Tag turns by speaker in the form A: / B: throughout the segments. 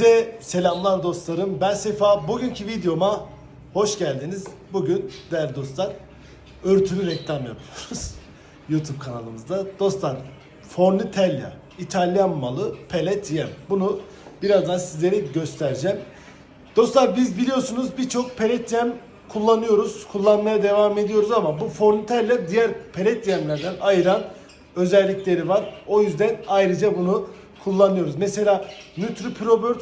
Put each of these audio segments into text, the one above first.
A: Herkese selamlar dostlarım. Ben Sefa. Bugünkü videoma hoş geldiniz. Bugün değerli dostlar örtülü reklam yapıyoruz. YouTube kanalımızda. Dostlar Fornitella İtalyan malı pellet yem. Bunu birazdan sizlere göstereceğim. Dostlar biz biliyorsunuz birçok pellet yem kullanıyoruz. Kullanmaya devam ediyoruz ama bu Fornitella diğer pellet yemlerden ayıran özellikleri var. O yüzden ayrıca bunu kullanıyoruz. Mesela Nutri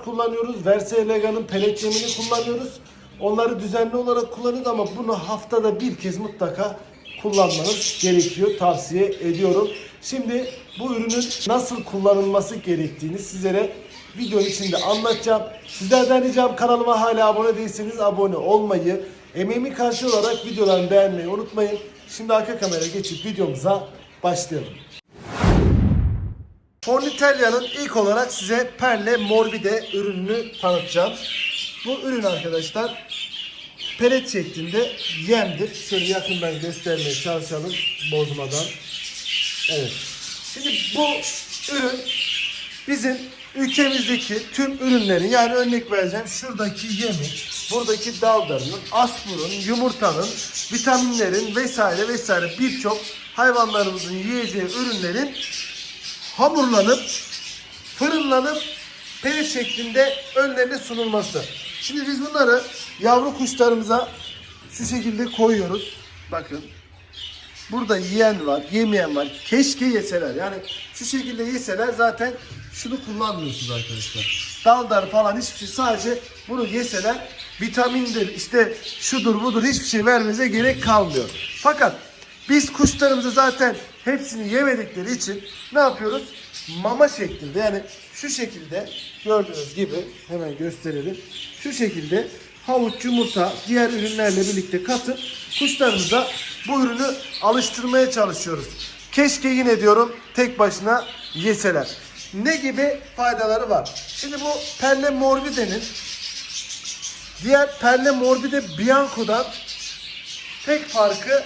A: kullanıyoruz. Versa Elega'nın pellet yemini kullanıyoruz. Onları düzenli olarak kullanıyoruz ama bunu haftada bir kez mutlaka kullanmanız gerekiyor. Tavsiye ediyorum. Şimdi bu ürünün nasıl kullanılması gerektiğini sizlere video içinde anlatacağım. Sizlerden ricam kanalıma hala abone değilseniz abone olmayı, emeğimi karşı olarak videolarımı beğenmeyi unutmayın. Şimdi arka kamera geçip videomuza başlayalım. Fornitella'nın ilk olarak size Perle Morbide ürününü tanıtacağım. Bu ürün arkadaşlar pelet şeklinde yemdir. Şöyle yakından göstermeye çalışalım bozmadan. Evet. Şimdi bu ürün bizim ülkemizdeki tüm ürünlerin yani örnek vereceğim şuradaki yemin, buradaki dallarının, asporun, yumurtanın, vitaminlerin vesaire vesaire birçok hayvanlarımızın yiyeceği ürünlerin hamurlanıp fırınlanıp peynir şeklinde önlerine sunulması. Şimdi biz bunları yavru kuşlarımıza şu şekilde koyuyoruz. Bakın. Burada yiyen var, yemeyen var. Keşke yeseler. Yani şu şekilde yeseler zaten şunu kullanmıyorsunuz arkadaşlar. Daldar falan hiçbir şey sadece bunu yeseler vitamindir işte şudur budur hiçbir şey vermenize gerek kalmıyor. Fakat biz kuşlarımızı zaten hepsini yemedikleri için ne yapıyoruz? Mama şeklinde yani şu şekilde gördüğünüz gibi hemen gösterelim. Şu şekilde havuç, yumurta, diğer ürünlerle birlikte katıp kuşlarımıza bu ürünü alıştırmaya çalışıyoruz. Keşke yine diyorum tek başına yeseler. Ne gibi faydaları var? Şimdi bu Pelle Morbide'nin diğer Pelle Morbide Bianco'dan tek farkı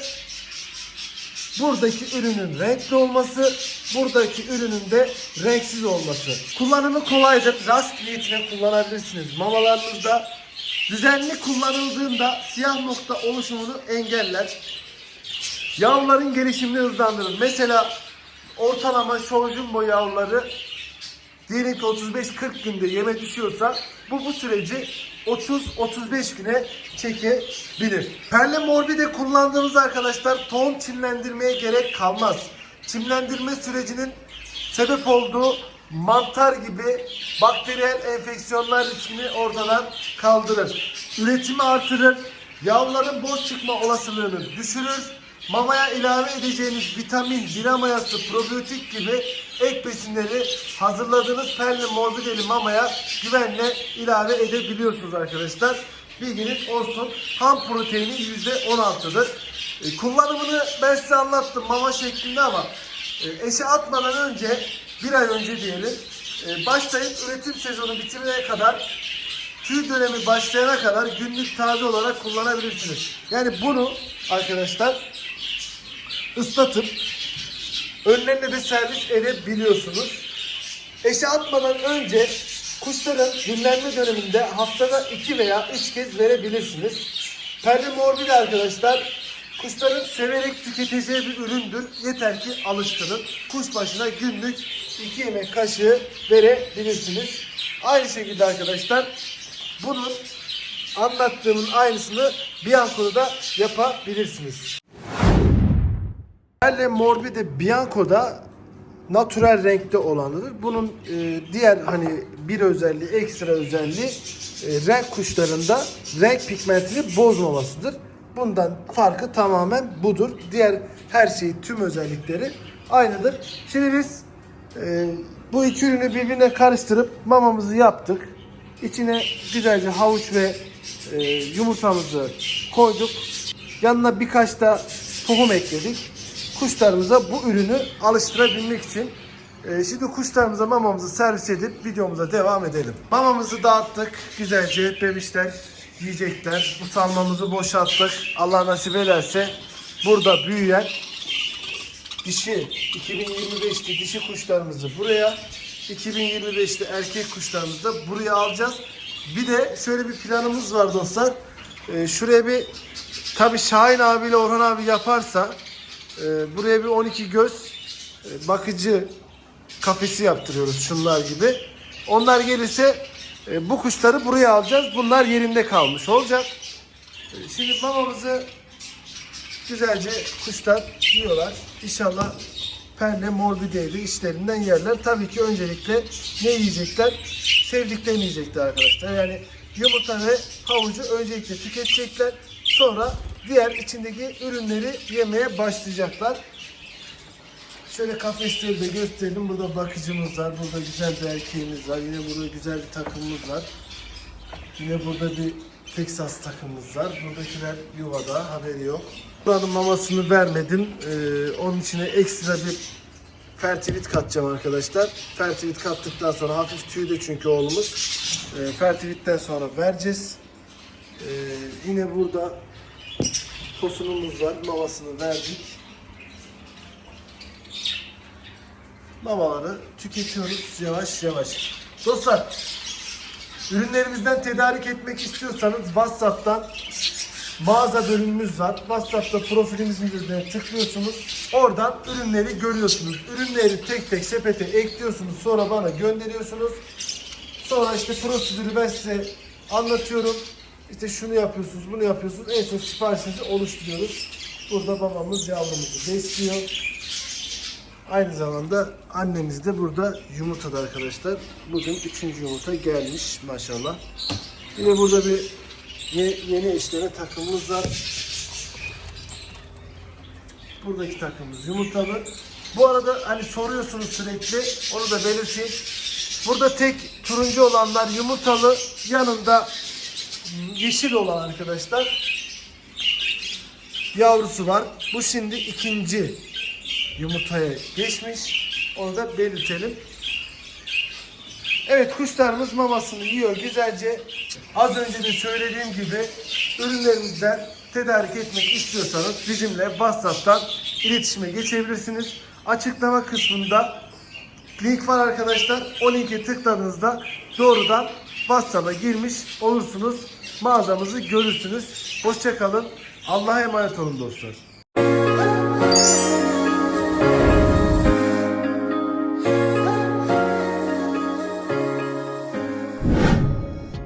A: buradaki ürünün renkli olması, buradaki ürünün de renksiz olması. Kullanımı kolaydır. Rast niyetine kullanabilirsiniz. Mamalarınızda düzenli kullanıldığında siyah nokta oluşumunu engeller. Yavruların gelişimini hızlandırır. Mesela ortalama şovjumbo yavruları diyelim ki 35-40 günde yeme düşüyorsa bu bu süreci 30-35 güne çekebilir. Perle morbide kullandığımız arkadaşlar tohum çimlendirmeye gerek kalmaz. Çimlendirme sürecinin sebep olduğu mantar gibi bakteriyel enfeksiyonlar riskini ortadan kaldırır. Üretimi artırır. Yavruların boş çıkma olasılığını düşürür. Mamaya ilave edeceğiniz vitamin, dinamayası, probiyotik gibi ek besinleri hazırladığınız perle morbideli mamaya güvenle ilave edebiliyorsunuz arkadaşlar. Bilginiz olsun. Ham proteini %16'dır. E, kullanımını ben size anlattım mama şeklinde ama e, eşe atmadan önce bir ay önce diyelim e, başlayıp üretim sezonu bitimine kadar tüy dönemi başlayana kadar günlük taze olarak kullanabilirsiniz. Yani bunu arkadaşlar ıslatıp önlerine de servis edebiliyorsunuz. Eşe atmadan önce kuşların dinlenme döneminde haftada 2 veya 3 kez verebilirsiniz. Perde morbide arkadaşlar kuşların severek tüketeceği bir üründür. Yeter ki alıştırın. Kuş başına günlük 2 yemek kaşığı verebilirsiniz. Aynı şekilde arkadaşlar bunun anlattığımın aynısını Bianco'da da yapabilirsiniz. Perle Morbide Bianco'da natural renkte olanıdır. Bunun e, diğer hani bir özelliği, ekstra özelliği e, renk kuşlarında renk pigmentini bozmamasıdır. Bundan farkı tamamen budur. Diğer her şeyi, tüm özellikleri aynıdır. Şimdi biz e, bu iki ürünü birbirine karıştırıp mamamızı yaptık. İçine güzelce havuç ve e, yumurtamızı koyduk. Yanına birkaç da tohum ekledik kuşlarımıza bu ürünü alıştırabilmek için e, şimdi kuşlarımıza mamamızı servis edip videomuza devam edelim. Mamamızı dağıttık. Güzelce bebişler yiyecekler. Bu salmamızı boşalttık. Allah nasip ederse burada büyüyen dişi 2025'te dişi kuşlarımızı buraya 2025'te erkek kuşlarımızı da buraya alacağız. Bir de şöyle bir planımız var dostlar. Ee, şuraya bir tabi Şahin abiyle Orhan abi yaparsa e, buraya bir 12 göz e, bakıcı kafesi yaptırıyoruz şunlar gibi. Onlar gelirse e, bu kuşları buraya alacağız. Bunlar yerinde kalmış olacak. E, Şimdi mamamızı güzelce kuşlar yiyorlar. İnşallah perne morbideyle işlerinden yerler. Tabii ki öncelikle ne yiyecekler? Sevdiklerini yiyecekler arkadaşlar. Yani yumurta ve havucu öncelikle tüketecekler. Sonra diğer içindeki ürünleri yemeye başlayacaklar. Şöyle kafesleri de gösterelim. Burada bakıcımız var. Burada güzel bir erkeğimiz var. Yine burada güzel bir takımımız var. Yine burada bir Texas takımımız var. Buradakiler yuvada. Haberi yok. Buranın mamasını vermedim. Ee, onun içine ekstra bir fertivit katacağım arkadaşlar. Fertivit kattıktan sonra hafif tüy de çünkü oğlumuz. Ee, fertivitten sonra vereceğiz. Ee, yine burada tosunumuz var. Mamasını verdik. mamaları tüketiyoruz yavaş yavaş. Dostlar, ürünlerimizden tedarik etmek istiyorsanız WhatsApp'tan mağaza bölümümüz var. WhatsApp'ta profilimizin üzerine tıklıyorsunuz. Oradan ürünleri görüyorsunuz. Ürünleri tek tek sepete ekliyorsunuz. Sonra bana gönderiyorsunuz. Sonra işte prosedürü ben size anlatıyorum. İşte şunu yapıyorsunuz, bunu yapıyorsunuz. En son siparişinizi oluşturuyoruz. Burada babamız yavrumuzu besliyor. Aynı zamanda annemiz de burada yumurtada arkadaşlar. Bugün üçüncü yumurta gelmiş maşallah. Yine burada bir ye- yeni işleme takımımız var. Buradaki takımımız yumurtalı. Bu arada hani soruyorsunuz sürekli onu da belirteyim. Burada tek turuncu olanlar yumurtalı. Yanında yeşil olan arkadaşlar yavrusu var. Bu şimdi ikinci yumurtaya geçmiş. Onu da belirtelim. Evet kuşlarımız mamasını yiyor güzelce. Az önce de söylediğim gibi ürünlerimizden tedarik etmek istiyorsanız bizimle WhatsApp'tan iletişime geçebilirsiniz. Açıklama kısmında link var arkadaşlar. O linke tıkladığınızda doğrudan WhatsApp'a girmiş olursunuz. Mağazamızı görürsünüz. Hoşçakalın. Allah'a emanet olun dostlar.